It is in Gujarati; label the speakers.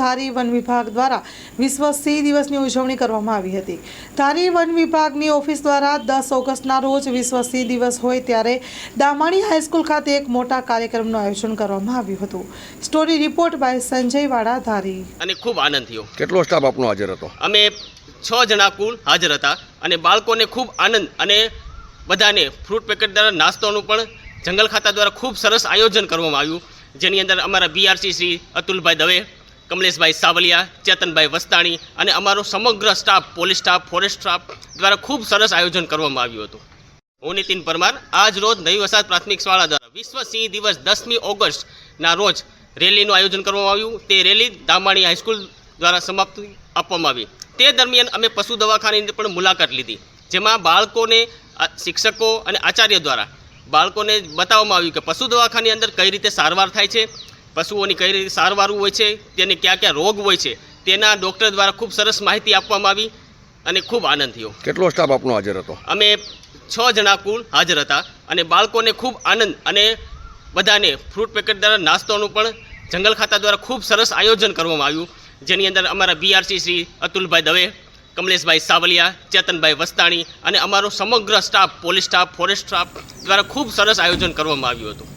Speaker 1: ધારી વન વિભાગ દ્વારા વિશ્વ સિંહ દિવસની ઉજવણી કરવામાં આવી હતી. ધારી વન વિભાગની ઓફિસ દ્વારા દસ ઓગસ્ટના રોજ વિશ્વ સિંહ દિવસ હોય ત્યારે દામાણી હાઈસ્કૂલ ખાતે એક મોટા કાર્યક્રમનું આયોજન કરવામાં આવ્યું હતું. સ્ટોરી રિપોર્ટ બાય સંજય વાડા ધારી.
Speaker 2: અને ખૂબ આનંદ થયો.
Speaker 3: કેટલો સ્ટાફ આપનો હાજર હતો?
Speaker 2: અમે છ જણા કુલ હાજર હતા અને બાળકોને ખૂબ આનંદ અને બધાને ફ્રૂટ પેકેટ દ્વારા નાસ્તોનું પણ જંગલ ખાતા દ્વારા ખૂબ સરસ આયોજન કરવામાં આવ્યું. જેની અંદર અમારા બીઆરસી શ્રી અતુલભાઈ દવે કમલેશભાઈ સાવલિયા, ચેતનભાઈ વસ્તાણી અને અમારો સમગ્ર staff police staff forest staff દ્વારા ખૂબ સરસ આયોજન કરવામાં આવ્યું હતું. હું નીતિન પરમાર, આજ રોજ નવી વસાદ પ્રાથમિક શાળા દ્વારા વિશ્વ સિંહ દિવસ દસમી ઓગસ્ટના રોજ રેલીનું આયોજન કરવામાં આવ્યું. તે રેલી દામાણી હાઈસ્કૂલ દ્વારા સમાપ્તિ આપવામાં આવી. તે દરમિયાન અમે પશુ દવાખાનાની પણ મુલાકાત લીધી, જેમાં બાળકોને શિક્ષકો અને આચાર્ય દ્વારા બાળકોને બતાવવામાં આવ્યું કે પશુ દવાખાની અંદર કઈ રીતે સારવાર થાય છે પશુઓની કઈ રીતે સારવાર હોય છે તેને કયા કયા રોગ હોય છે તેના ડૉક્ટર દ્વારા ખૂબ સરસ માહિતી આપવામાં આવી અને ખૂબ આનંદ થયો.
Speaker 3: કેટલો સ્ટાફ આપનો હાજર હતો?
Speaker 2: અમે છ જણા કુલ હાજર હતા અને બાળકોને ખૂબ આનંદ અને બધાને ફ્રૂટ પેકેટ દ્વારા નાસ્તોનું પણ જંગલ ખાતા દ્વારા ખૂબ સરસ આયોજન કરવામાં આવ્યું. જેની અંદર અમારા બીઆરસી શ્રી અતુલભાઈ દવે કમલેશભાઈ સાવલિયા ચેતનભાઈ વસ્તાણી અને અમારો સમગ્ર staff police staff forest staff દ્વારા ખૂબ સરસ આયોજન કરવામાં આવ્યું હતું.